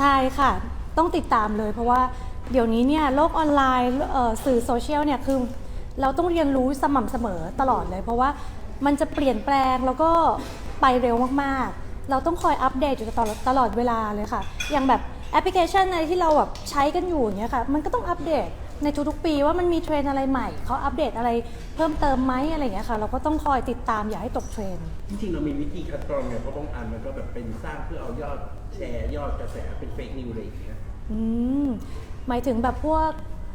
ใช่ค่ะ ต้องติดตามเลย เพราะว่าเดี๋ยวนี้เนี่ยโลกออนไลน์เอ่อสื่อโซเชียลเนี่ยคือเราต้องเรียนรู้สม่ำเสมอตลอดเลย เพราะว่ามันจะเปลี่ยนแปลงแล้วก็ไปเร็วมากๆ เราต้องคอยอัปเดตอยู่ตลอดตลอดเวลาเลยค่ะ อย่างแบบแอปพลิเคชันอะไรที่เราแบบใช้กันอยู่เนี่ยค่ะ มันก็ต้องอัปเดต ในทุกๆปีว่ามันมีเทรนด์อะไรใหม่เขาอัปเดตอะไรเพิ่มเติมไหมอะไรอย่างเงี้ยค่ะ เราก็ต้องคอยติดตามอย่าให้ตกเทรนด์จริงๆเรามีวิธีคัดกรองไงเพราะบางอันมันก็แบบเป็นสร้างเพื่อเอายอดแชร์ยอดกระแสเป็นเฟกนิวอะไรอย่างเงี้ยอืมหมายถึงแบบพวก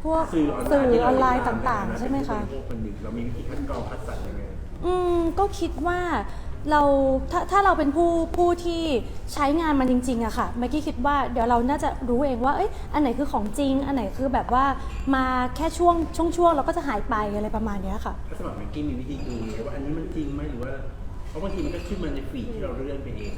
พวกสื่อออนไลน์สื่อที่อเรอนไลน์ติดตต่างนๆใช่ไหมคะเป็นผู้บริโภคนหนึ่งเรามีวิธีคัดกรองคัดสรรยังไงอืมก็คิดว่า เราถ้าถ้าเราเป็นผู้ผู้ที่ใช้งานมันจริงๆอะค่ะเมื่อกี้คิดว่าเดี๋ยวเราน่าจะรู้เองว่าเอ้ยอันไหนคือของจริง อันไหนคือแบบว่ามาแค่ช่วงช่วงช่วงๆแล้วก็จะหายไปอะไรประมาณเนี้ยค่ะถ้าสมัครแม็กกี้มีวิธีดูไงว่าอันนี้มันจริงไหมหรือว่าเพราะบางทีมันก็ขึ้นมาในฟีดที่เราเลื่อนไปเอง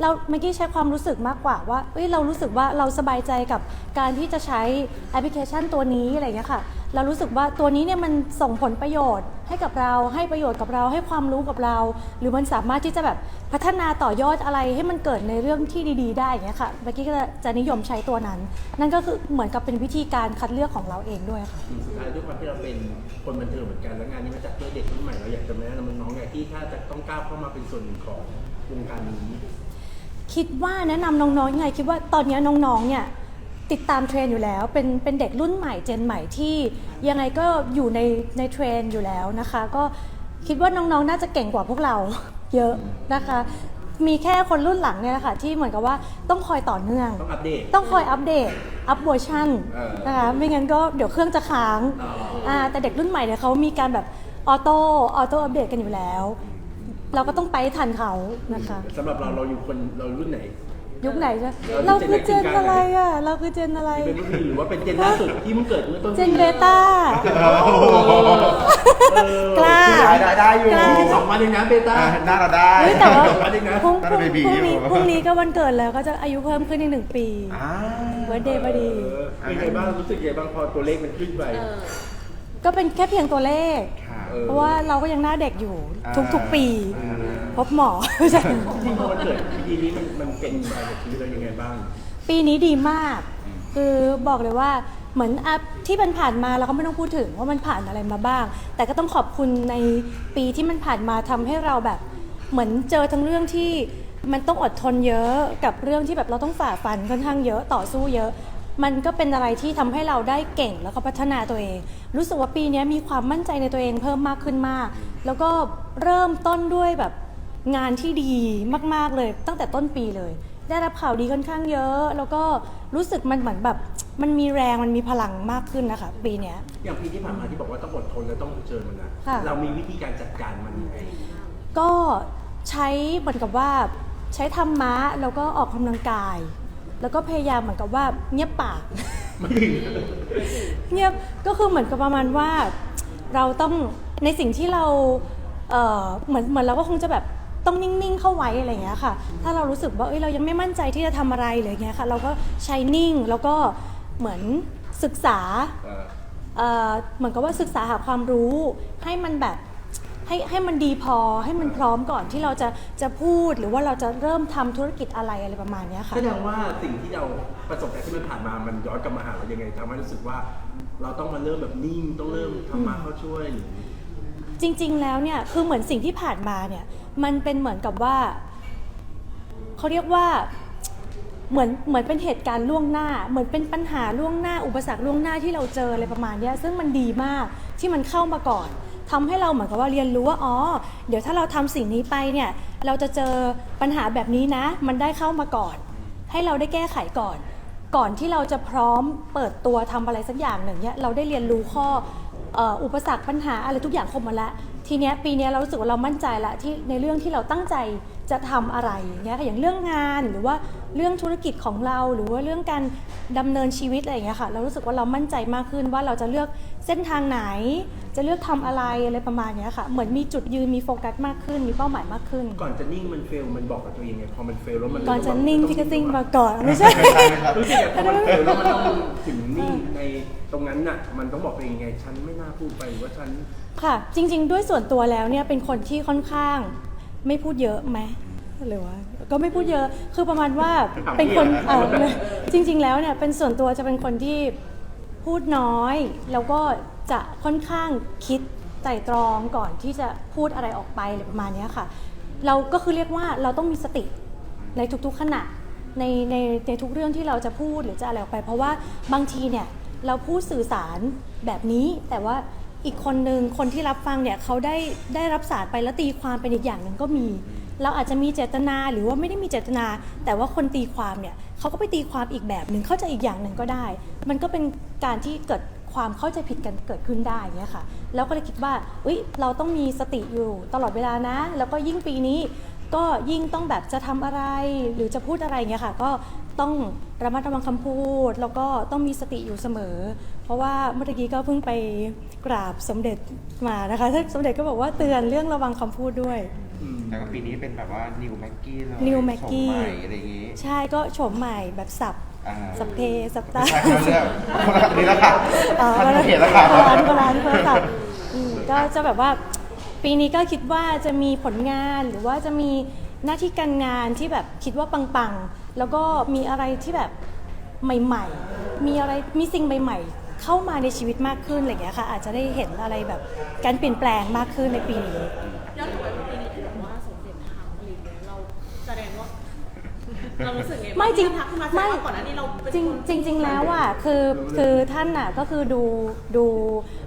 เราเมื่อกี้ใช้ความรู้สึกมากกว่าว่าเอ้ยเรารู้สึกว่าเราสบายใจกับการที่จะใช้แอปพลิเคชันตัวนี้อะไรอย่างเงี้ยค่ะ เรารู้สึกว่าตัวนี้เนี่ยมันส่งผลประโยชน์ให้กับเรา ให้ประโยชน์กับเราให้ความรู้กับเรา หรือมันสามารถที่จะแบบพัฒนาต่อยอดอะไรให้มันเกิดในเรื่องที่ดี ๆ ได้อย่างเงี้ยค่ะเมื่อกี้ก็จะนิยมใช้ตัวนั้น นั่นก็คือเหมือนกับเป็นวิธีการคัดเลือกของเราเองด้วยค่ะ สุดท้ายด้วยความที่เราเป็นคนบันเทิงเหมือนกันแล้วงานนี้มาจากตัวเด็กรุ่นใหม่เราอยากจะแนะนำน้องๆไงที่ถ้าจะต้องก้าวเข้ามาเป็นส่วนหนึ่งของวงการนี้ คิดว่าแนะนำน้องๆยังไงคิดว่าตอนนี้น้องๆเนี่ย ติดตามเทรนด์อยู่แล้ว เป็นเป็นเด็กรุ่นใหม่เจนใหม่ที่ยังไงก็อยู่ในในเทรนด์อยู่แล้วนะคะ ก็คิดว่าน้องๆ น่าจะเก่งกว่าพวกเราเยอะนะคะ มีแค่คนรุ่นหลังเนี่ยแหละค่ะที่เหมือนกับว่าต้องคอยต่อเนื่อง ต้องอัปเดต ต้องคอยอัปเดต อัปเวอร์ชันเออ นะคะไม่งั้นก็เดี๋ยวเครื่องจะค้างอ๋ออ่่าแต่เด็กรุ่นใหม่เนี่ยเขามีการแบบออโต้ออโต้อัปเดตกันอยู่แล้ว เราก็ต้องไปให้ทันเขานะคะ สำหรับเราเราอยู่คนเรารุ่นไหน ยุคไหนจะเราเราคือคือเจนเจนอะไรกลางไหนอะ เราคือเจนอะไร เป็นรุ่นพี่หรือว่าเป็นเจนล่าสุดที่เพิ่งเกิดเมื่อต้นเจนเบต้า กล้าได้ได้อยู่กล้า สองวันเองนะเบต้าอะหน้าเราได้เฮ้ยแต่ว่าสองวันเองนะพรุ่งน่าพจะรุ่งเบบีพรุ่งนี้อยู่พรุ่งนี้ก็วันเกิดแล้วก็จะอายุเพิ่มขึ้นอีกหนึ่งปีอ่าเบิร์ดเดย์พอดี เออเป็นไงบ้างรู้สึกไงบ้างพอตัวเลขมันขึ้นไปก็เป็นแค่เพียงตัวเลข ค่ะเออเพราะว่าเราก็ยังหน้าเด็กอยู่อ่าทุกๆปี อ่า พบหมอใช่จริงๆพอมันเกิดปีนี้มันมันเป็นไปกับชีวิตเรายังไงบ้าง ปีนี้ดีมาก คือบอกเลยว่าเหมือนอะที่มันผ่านมาเราก็ไม่ต้องพูดถึงว่ามันผ่านอะไรมาบ้าง แต่ก็ต้องขอบคุณในปีที่มันผ่านมาทำให้เราแบบ เหมือนเจอทั้งเรื่องที่มันต้องอดทนเยอะกับเรื่องที่แบบเราต้องฝ่าฟันค่อนข้างเยอะต่อสู้เยอะ มันก็เป็นอะไรที่ทำให้เราได้เก่งแล้วก็พัฒนาตัวเอง รู้สึกว่าปีนี้มีความมั่นใจในตัวเองเพิ่มมากขึ้นมาก แล้วก็เริ่มต้นด้วยแบบ งานที่ดีมาก ๆ เลย ตั้งแต่ต้นปีเลย ได้รับข่าวดีค่อนข้างเยอะ แล้วก็รู้สึกมันเหมือนแบบมันมีแรงมันมีพลังมากขึ้นนะคะ ปีเนี้ย อย่างปีที่ผ่านมาที่บอกว่าต้องอดทนและต้องเจอมันนะค่ะ เรามีวิธีการจัดการมันยังไงก็ใช้เหมือนกับว่าใช้ธรรมะแล้วก็ออกกำลังกาย แล้วก็พยายามเหมือนกับว่าเงียบปากไม่ถึงเงียบก็คือเหมือนกับประมาณว่า เราต้องในสิ่งที่เราเอ่อเหมือนเหมือนเราก็คงจะแบบ ต้องนิ่งๆเข้าไว้อะไรอย่างเงี้ยค่ะ ถ้าเรารู้สึกว่าเอ้ยเรายังไม่มั่นใจที่จะทำอะไรเลยอย่างเงี้ยค่ะ เราก็ใช้นิ่งแล้วก็เหมือนศึกษาเออเอ่อเหมือนกับว่าศึกษาหาความรู้ให้มันแบบให้ให้มันดีพอให้มันพร้อมก่อนที่เราจะจะพูดหรือว่าเราจะเริ่มทำธุรกิจอะไรอะไรประมาณเนี้ยค่ะ แสดงว่าสิ่งที่เราประสบการณ์ที่มันผ่านมา มันย้อนกลับมาหาเรายังไงทำให้รู้สึกว่า เราต้องมาเริ่มแบบนิ่ง ต้องเริ่มทำมาเข้าช่วยหรือ จริง ๆ แล้วเนี่ยคือเหมือนสิ่งที่ผ่านมาเนี่ยมันเป็นเหมือนกับว่าเขาเรียกว่าเหมือนเหมือนเป็นเหตุการณ์ล่วงหน้า เหมือนเป็นปัญหาล่วงหน้า อุปสรรคล่วงหน้าที่เราเจออะไรประมาณนี้ซึ่งมันดีมากที่มันเข้ามาก่อนทำให้เราเหมือนกับว่าเรียนรู้ว่าอ๋อเดี๋ยวถ้าเราทำสิ่งนี้ไปเนี่ยเราจะเจอปัญหาแบบนี้นะ มันได้เข้ามาก่อน ให้เราได้แก้ไขก่อน ก่อนที่เราจะพร้อมเปิดตัวทำอะไรสักอย่างหนึ่งเนี่ยเราได้เรียนรู้ข้อ อุปสรรคปัญหาอะไรทุกอย่างครบหมาแล้วทีเนี้ยปีเนี้ยเรารู้สึกว่าเรามั่นใจละที่ในเรื่องที่เราตั้งใจจะทำอะไรอย่างเงี้ยค่ะอย่างเรื่องงานหรือว่าเรื่องธุรกิจของเรา หรือว่าเรื่องการดำเนินชีวิตอะไรอย่างเงี้ยค่ะเรารู้สึกว่าเรามั่นใจมากขึ้นว่าเราจะเลือกเส้นทางไหน จะเลือกทำอะไรอะไรประมาณเนี้ยค่ะเหมือนมีจุดยืนมีโฟกัสมากขึ้น มีเป้าหมายมากขึ้น ก่อนจะนิ่งมันเฟลมันบอกกับตัวเองไงพอมันเฟลแล้วมันก่อนจะนิ่งที่ก็ซิ่งมาก่อนไม่ใช่ไม่ใช่ไหมครับรู้สึกอย่างพอมันเฟลแล้วมันต้องถึงนิ่งในตรงนั้นน่ะมันต้องบอกตัวเองไงฉันไม่น่าพูดไปหรือว่าฉันค่ะ จริง ๆ ด้วยส่วนตัวแล้วเนี่ยเป็นคนที่ค่อนข้าง ไม่พูดเยอะไหมหรือว่าก็ไม่พูดเยอะคือประมาณว่าถามเป็นคนพี่เออะอจจริง ๆ แล้วเนี่ยเป็นส่วนตัวจะเป็นคนที่พูดน้อย แล้วก็จะค่อนข้างคิดไตร่ตรองก่อนที่จะพูดอะไรออกไปอะไรประมาณเนี้ยค่ะ เราก็คือเรียกว่าเราต้องมีสติในทุกๆขณะในในในทุกเรื่องที่เราจะพูดหรือจะอะไรออกไป เพราะว่าบางทีเนี่ยเราพูดสื่อสารแบบนี้แต่ว่า อีกคนนึงคนที่รับฟังเนี่ยเขาได้ได้รับสารไปแล้วตีความเป็นอีกอย่างหนึ่งก็มี เราอาจจะมีเจตนาหรือว่าไม่ได้มีเจตนา แต่ว่าคนตีความเนี่ยเขาก็ไปตีความอีกแบบหนึ่งเข้าใจอีกอย่างหนึ่งก็ได้ มันก็เป็นการที่เกิดความเข้าใจผิดกันเกิดขึ้นได้เนี่ยค่ะ แล้วก็เลยคิดว่าเอ้ยเราต้องมีสติอยู่ตลอดเวลานะ แล้วก็ยิ่งปีนี้ก็ยิ่งต้องแบบจะทำอะไรหรือจะพูดอะไรเงี้ยค่ะ ก็ ต้องระมัดระวังคำพูด แล้วก็ต้องมีสติอยู่เสมอ เพราะว่าเมื่อกี้ก็เพิ่งไปกราบสมเด็จมานะคะท่านสมเด็จก็บอกว่าเตือนเรื่องระวังคำพูดด้วย อืมแล้วก็ปีนี้เป็นแบบว่า นิวแม็กกี้เลย New Maggie ชมใหม่อะไรอย่างงี้ใช่ก็โฉมใหม่แบบสับอ่าสับเพสับตา ไม่ใช่คนละเรื่องคนละนี่แหละค่ะอ๋อท่านเขียนแล้วค่ะคนละอันคนละอันคนละสับอืมก็จะแบบว่าปีนี้ก็คิดว่าจะมีผลงานหรือว่าจะมีหน้าที่การงานที่แบบคิดว่าปังๆ แล้วก็มีอะไรที่แบบใหม่ๆ มีอะไรมีสิ่งใหม่ๆ เข้ามาในชีวิตมากขึ้นอะไรอย่างเงี้ยค่ะอาจจะได้เห็นอะไรแบบการเปลี่ยนแปลงมากขึ้นในปีนี้ย้อนกลับไปเมื่อกี้นี้ที่บอกว่าสมเด็จทำอะไรอย่างเงี้ยเราแสดงว่าเรารู้สึกไงบ้าไม่จริงที่ทักขึ้นมาแสดไม่งว่าก่อนหน้านี้เราเป็นจริงคนจริงจริงแล้วอะคือคือท่านอะก็คือดูดู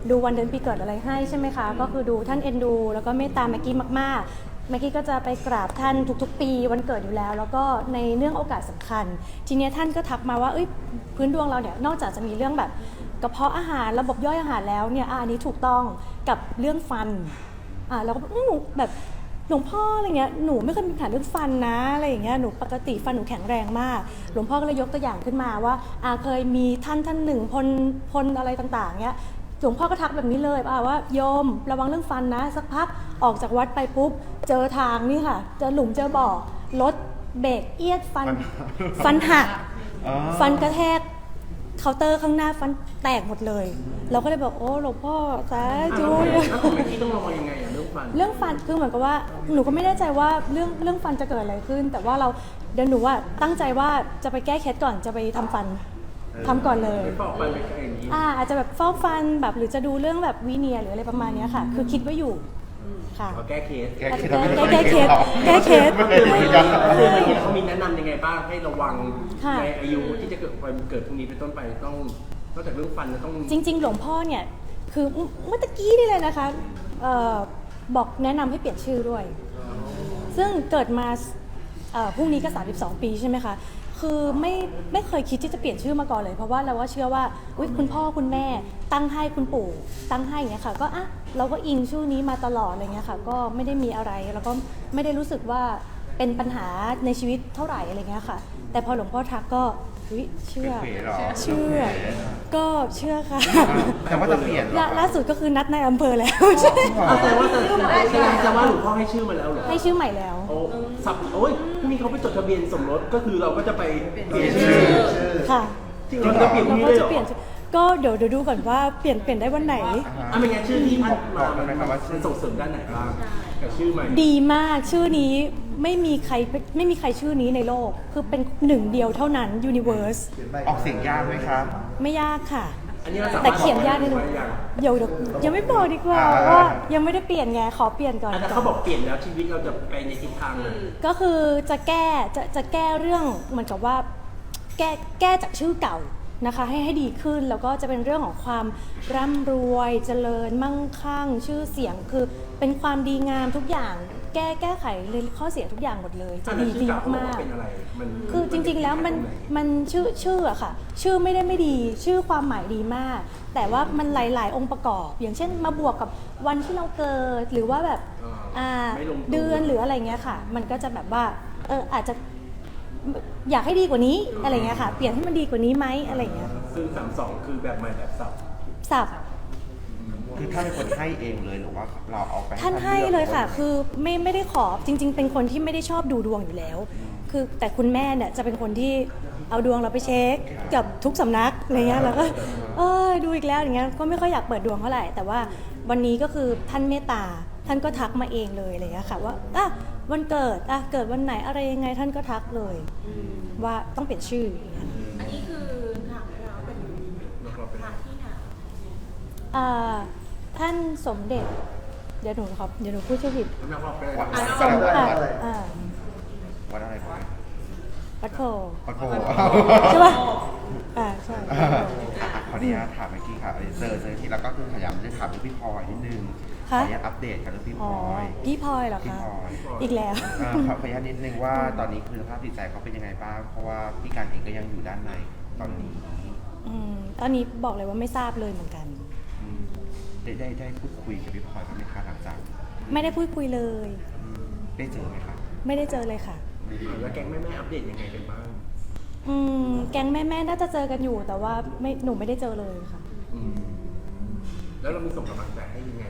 ดูวันเดือนปีเกิดอะไรให้ใช่ไหมคะ ก็คือดูท่านเอ็นดู แล้วก็เมตตาแม็กกี้มาก ๆ แม็กกี้ก็จะไปกราบท่านทุกๆ ปีวันเกิดอยู่แล้ว แล้วก็ในเรื่องโอกาสสำคัญ ทีเนี้ยท่านก็ทักมาว่าเอ้ยพื้นดวงเราเนี่ยนอกจากจะมีเรื่องแบบกระเพาะอาหารระบบย่อยอาหารแล้วเนี่ยอันนี้ถูกต้องกับเรื่องฟันอ่าเราก็หนูแบบหลวงพ่ออะไรเงี้ยหนูไม่เคยมีปัญหาเรื่องฟันนะอะไรอย่างเงี้ยหนูปกติฟันหนูแข็งแรงมาก หลวงพ่อก็เลยยกตัวอย่างขึ้นมาว่าอาเคยมีท่านท่านหนึ่งพลพลอะไรต่างๆเงี้ย หลวงพ่อก็ทักแบบนี้เลยอ่าว่าโยมระวังเรื่องฟันนะ สักพักออกจากวัดไปปุ๊บ เจอทางนี่ค่ะ เจอหลุมเจอบ่อรถเบรกเอียดฟัน ฟันหักอ๋อฟันกระแทกเคาน์เตอร์ข้างหน้าฟันแตกหมดเลย เราก็เลยบอกโอ้หลวงพ่อสาอะธุแล้วแล้วของเมื่อกี้ต้องระวังยังไงอะเรื่องฟัน เรื่องฟันคือเหมือนกับว่าหนูก็ไม่แน่ใจว่าเรื่องเรื่องฟันจะเกิดอะไรขึ้น แต่ว่าเราเดี๋ยวหนูว่าตั้งใจว่าจะไปแก้เคล็ดก่อนจะไปทำฟัน ทำก่อนเลยไม่ปอกฟันไปอย่างนี้อ่าอาจจะแบบฟอกฟันแบบหรือจะดูเรื่องแบบวีเนียร์หรืออะไรประมาณเนี้ยค่ะ คือคิดไว้อยู่ค่ะ ขอแก้เคสแก้เคสแก้เคสแก้เคส ไม่เป็นเหมือนกันคือเมื่อกี้เขามีแนะนำยังไงบ้างให้ระวังค่ะ ในอายุที่จะเกิดวันเกิดพรุ่งนี้เป็นต้นไปต้องนอกจากเรื่องฟันแล้วต้องจริง ๆ หลวงพ่อเนี่ย คือเมื่อตะกี้นี่เลยนะคะเอ่อบอกแนะนำให้เปลี่ยนชื่อด้วย ซึ่งเกิดมา เอ่อพรุ่งนี้ก็ 32 ปีใช่ไหมคะ คือไม่ไม่เคยคิดที่จะเปลี่ยนชื่อมาก่อนเลย เพราะว่าเราว่าเชื่อว่าอุยคุณพ่อคุณแม่ ตั้งให้คุณปู่ตั้งให้อย่างเงี้ยค่ะ ก็อะเราก็อิงชื่อนี้มาตลอดอะไรเงี้ยค่ะ ก็ไม่ได้มีอะไรแล้วก็ไม่ได้รู้สึกว่าเป็นปัญหาในชีวิตเท่าไหร่อะไรเงี้ยค่ะ แต่พอหลวงพ่อทักก็ อุ๊ยเชื่อเป๋เหรอเชื่อ ก็เชื่อค่ะแต่ว่าจะเปลี่ยนเหรอล่าล่าสุดก็คือนัดในอำเภอแล้วอะแต่ว่าแต่แต่แต่ว่าหลวงพ่อให้ชื่อมาแล้วเหรอให้ชื่อใหม่แล้ว โอ้สับโอ้ยพรุ่งนี้เขาไปจดทะเบียนสมรสก็คือเราก็จะไปเปลี่ยนชื่อค่ะจริงๆเราจะเปลี่ยนพเรารุ่งนี้ก็เลยเหรจะอเปลี่ยนชื่อ ก็เดี๋ยวเดี๋ยวดูก่อนว่าเปลี่ยนเปลี่ยนได้วันไหน อะเป็นไงชื่อที่มันมาบอกได้ไหมครับว่าชื่มัอนส่งเสริมด้านไหนบ้างกับชื่อใหม่ดีมากชื่อนี้ไม่มีใครไม่มีใครชื่อนี้ในโลก คือเป็นหนึ่งเดียวเท่านั้น Universe ออกเสียงยากไหมครับ ไม่ยากค่ะ อันนี้เราสามารถแต่เขียนยากนิดนึงบอกได้ไหมเดี๋ยวเดี๋ยวยังไม่บอกดีกว่าอ่า ว่ายังไม่ได้เปลี่ยนไงขอเปลี่ยนก่อน อะแต่เขาบอกเปลี่ยนแล้วชีวิตเราจะไปในทิศทางเลยก็คือจะแก้จะจะแก้เรื่องเหมือนกับว่า แก้แก้จากชื่อเก่า นะคะให้ให้ดีขึ้นแล้วก็จะเป็นเรื่องของความร่ำรวยเจริญมั่งคั่ง ชื่อเสียงคือเป็นความดีงามทุกอย่าง แก้แก้ไขเลยข้อเสียทุกอย่างหมดเลยจะอันนั้ดีนชื่อดีเก่าเขาบอกมาว่ากเป็นอะไรมันๆคือจริง ๆ แล้วมันมันชื่อชื่ออะค่ะ ชื่อไม่ได้ไม่ดี ชื่อความหมายดีมาก แต่ว่ามันหลาย ๆ องค์ประกอบ อย่างเช่นมาบวกกับวันที่เราเกิดหรือว่าแบบ อ่าไม่ลงตัว เดือนหรืออะไรเงี้ยค่ะ มันก็จะแบบว่าเอออาจจะ อยากให้ดีกว่านี้อะไรเงี้ยค่ะ เปลี่ยนให้มันดีกว่านี้ไหมอะไรเงี้ยซึ่งสามสองคือแบบใหม่แบบสับสับ คือท่านเป็นคนให้เองเลยหรือว่าเราเอาไปท่านให้เลยค่ะ คือไม่ไม่ได้ขอจริง ๆ เป็นคนที่ไม่ได้ชอบดูดวงอยู่แล้ว คือแต่คุณแม่เนี่ยจะเป็นคนที่เอาดวงเราไปเช็คกับทุกสำนักอะไรเงี้ยแล้วก็เออดูอีกแล้วอย่างเงี้ยก็ไม่ค่อยอยากเปิดดวงเท่าไหร่แต่ว่าวันนี้ก็คือท่านเมตตา ท่านก็ทักมาเองเลยอะไรเงี้ยค่ะว่าอะวันเกิดอะเกิดวันไหนอะไรยังไงท่านก็ทักเลย ว่าต้องเปลี่ยนชื่ออย่างเงี้ยอันนี้เราเป็นพระที่ไหนอ่าท่านสมเด็จ เดี๋ยวหนูครับเดี๋ยวหนูพูดชื่อผิดน้ำหนักเราเป็นวัดอะไรสมวัดอ่าอะไรอ่าวัดอะไรครับวัดโพวัดโพใช่ปะอ่าใช่อะขออนุญาตถามเมื่อกี้ค่ะเจอเจอที่แล้วก็คือพยายามจะถามเรื่องพี่พลอยนิดนึง ขออนุญาตอัปเดตค่ะเรื่องพี่พอ๋ลออยพี่พลอยเหรอพี่คะพลอยอีกแล้วอ่าขอขออนุญาตนิดนึงว่าตอนนี้คือสภาพจิตใจเขาเป็นยังไงบ้าง เพราะว่าพี่การเองก็ยังอยู่ด้านในตอนนี้อืมตอนนี้บอกเลยว่าไม่ทราบเลยเหมือนกัน อืมได้ได้ได้พูดคุยกับพี่พลอยบ้างไหมคะหลังจากไม่ได้พูดคุยเลย อืมได้เจอไหมคะไม่ได้เจอเลยค่ะ แล้วแก๊งแม่แม่ๆอัปเดตยังไงกันบ้างอืมแก๊งแม่ๆน่าจะเจอกันอยู่ แต่ว่าไม่หนูไม่ได้เจอเลยค่ะ อืมแล้วเรามีส่งกำลังใจให้ยังไง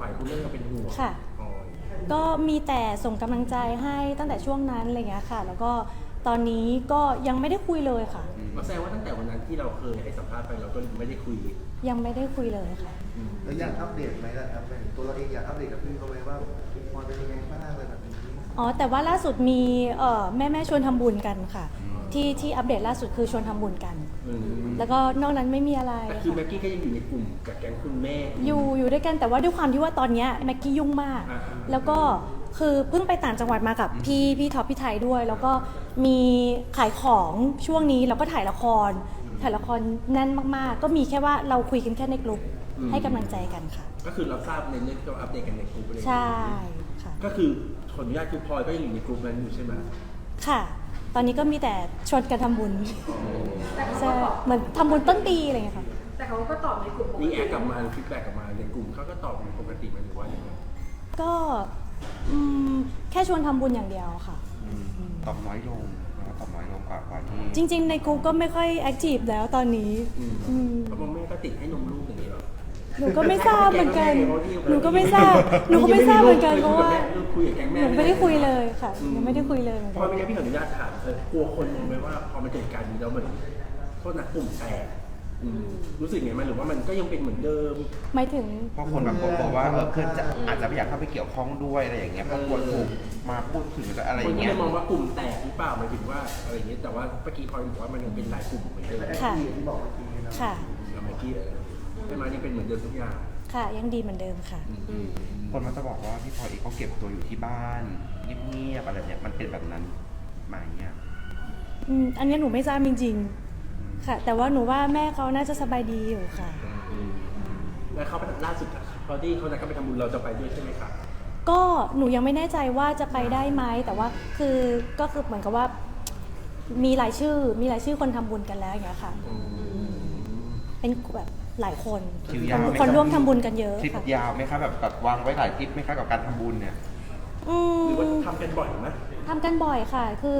ฝ่ายคุณเรื่องเราเป็นห่วงค่ะพลอยก็มีแต่ส่งกำลังใจให้ตั้งแต่ช่วงนั้นอะไรเงี้ยค่ะ แล้วก็ตอนนี้ก็ยังไม่ได้คุยเลยค่ะก็แสดงว่าตั้งแต่วันนั้นที่เราเคยให้สัมภาษณ์ไปเราก็ไม่ได้คุยยังไม่ได้คุยเลยค่ะแล้วอยากอัปเดตไหมล่ะครับตัวเราเองอยากอัปเดตกับพี่เขาไหมว่าพี่พรเป็นยังไงบ้างอะไรแบบนี้ อ๋อ แต่ว่าล่าสุดมีเอ่อแม่แม่ๆชวนทำบุญกันค่ะ ที่ที่อัปเดตล่าสุดคือชวนทำบุญกัน อืมแล้วก็นอกนั้นไม่มีอะไรแต่คือค่ะแม็กกี้ก็ยังอยู่ในกลุ่มกับแก๊งคุณแม่ อยู่อยู่ด้วยกันแต่ว่าด้วยความที่ว่าตอนเนี้ยแม็กกี้ยุ่งมาก อ่า แล้วก็คือเพิ่งไปต่างจังหวัดมากับพี่พี่ท็อปพี่ไทยด้วย แล้วก็มีขายของช่วงนี้แล้วก็ถ่ายละคร ถ่ายละครแน่นมากๆ ก็มีแค่ว่าเราคุยกันแค่ในกลุ่มให้กำลังใจกันค่ะ ก็คือเราทราบในเรื่องที่เราอัปเดตกันในกลุ่มเลยใช่ค่ะ ก็คือขออนุญาตคือพลอยก็ยังอยู่ในกลุ่มนั้นอยู่ใช่ไหมค่ะ ตอนนี้ก็มีแต่ชวนกันทำบุญใช่เหมือนทำบุญต้นปีอะไรอย่างเงี้ยค่ะ แต่เขาก็ตอบในกลุ่มปกนี่ติแอดกลับมาฟีดแบ็กกลับมาในกลุ่มเขาก็ตอบปกติไหมาหรือว่ายังไงก็อืมแค่ชวนทำบุญอย่างเดียวค่ะ อืมตอบน้อยลงนะครับตอบน้อยลงกว่ากว่าที่ จริง ๆ ในกลุ่มก็ไม่ค่อยแอคทีฟแล้วตอนนี้อืม อืมเพราะว่าแม่ก็ติดให้นมลูกอย่างนี้เหรอ หนูก็ไม่ทราบเหมือนกัน หนูก็ไม่ทราบ หนูก็ไม่ทราบเหมือนกันเพราะว่าคุยกับแก๊งหแม่นูไม่ได้คุยเลยค่ะยังไม่ได้คุยเลยเหมือนพกัอนไม่งั้นพี่ขออนุญาตถามเออกลัวคนมองไหมว่าพอมันเกิดการนี้แล้วมันโทษนะกลุ่มแตกอืมรู้สึกไงไหมหรือว่ามันก็ยังเป็นเหมือนเดิม หมายถึง เพราะคนแบบบอกว่าเออเพื่อนจะอาจจะไม่อยากเข้าไปเกี่ยวข้องด้วยอะไรอย่างเงี้ยเพราะกลัวถูกมาพูดถึงอะไรอคนย่างก็เงี้เลยยมองว่ากลุ่มแตกหรือเปล่าหมายถึงว่าอะไรอย่างเงี้ยแต่ว่าเมื่อกี้พลอยบอกว่ามันยังเป็นหลายกลุ่มเหมือนเดิมค่ะที่บอกเมื่อกี้นะค่ะ แล้วเมื่อกี้เออใช่ไหมยังเป็นเหมือนเดิมทุกอย่างค่ะ ยังดีเหมือนเดิมค่ะ อืมคนมันจะบอกว่าพี่พลอยเองเขาเก็บตัวอยู่ที่บ้านเงียบๆอะไรเนี่ยมันเป็นแบบนั้นไหมเนี่ยอืมอันนี้หนูไม่ทราบจริงๆค่ะ แต่ว่าหนูว่าแม่เขาน่าจะสบายดีอยู่ค่ะ แล้วเขาไปล่าสุดอะเขาที่เขานัดกันไปทำบุญเราจะไปด้วยใช่ไหมครับก็หนูยังไม่แน่ใจว่าจะไปได้ไหมแต่ว่าคือก็คือเหมือนกับว่า มีรายชื่อมีรายชื่อคนทำบุญกันแล้วอย่างเงี้ยค่ะ เป็นแบบ หลายคนคิวยาวไหมคนร่วมทำบุญกันเยอะทริปค่ะยาวไหมคะแบบแบบวางไว้หลายทริปไหมคะกับการทำบุญเนี่ย อืม หรือว่าทำกันบ่อยไหม ทำกันบ่อยค่ะ คือ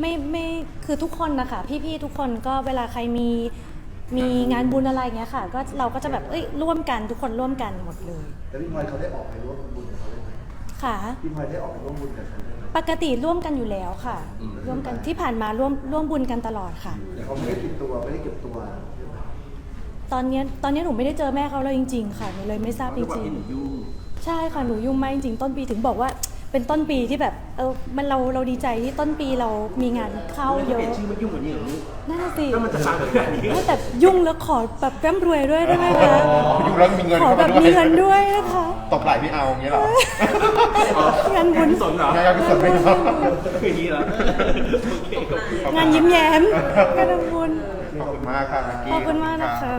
ไม่ไม่คือทุกคนนะคะ พี่ๆ ทุกคนก็เวลาใครมีมีงานบุญอะไรอย่างเงี้ยค่ะ ก็เราก็จะแบบเอ้ยร่วมกันทุกคนร่วมกันหมดเลย แล้วพี่พลอยเขาได้ออกไปร่วมบุญกับเขาได้ไหมค่ะ พี่พลอยได้ออกไปร่วมบุญกับเขาได้ไหมปกติร่วมกันอยู่แล้วค่ะ ร่วมกันที่ผ่านมาร่วมร่วมบุญกันตลอดค่ะ แต่เขาไม่ได้ติดตัวไม่ได้เก็บตัวใช่ไหม ตอนเนี้ยตอนเนี้ยหนูไม่ได้เจอแม่เขาเลยจริง ๆ ค่ะหนูเลยไม่ทราบจด้วยความริงที่หนูยุ่งๆ ใช่ค่ะหนูยุ่งมากจริงๆต้นปีถึงบอกว่าเป็นต้นปีที่แบบเออมันเราเราดีใจที่ต้นปีเรามีงานเข้าไม่เยเปลี่อะยนชื่อไม่ยุ่งกว่านี้เหรอลูกนั่นนะสิ ถ้ามันจะฟังขนาดนี้ไม่แต่ยุ่งแล้วขอแบบร่ำรวยด้วยได้ไหมคะอยู่แล้วมีเงินขอเข้าแบมาบด้วยมีเงินด้วยนะคะตบไหล่พี่เอาอย่างเงี้ยเหรองานบุญสนเหรองานกุศลไม่เอาคืออย่างนี้เหรอโอเคขอบคุณ งานยิ้มแย้มงานทำบุญขอบคุณมากครับเมื่อกี้ ขอบคุณมากนะคะ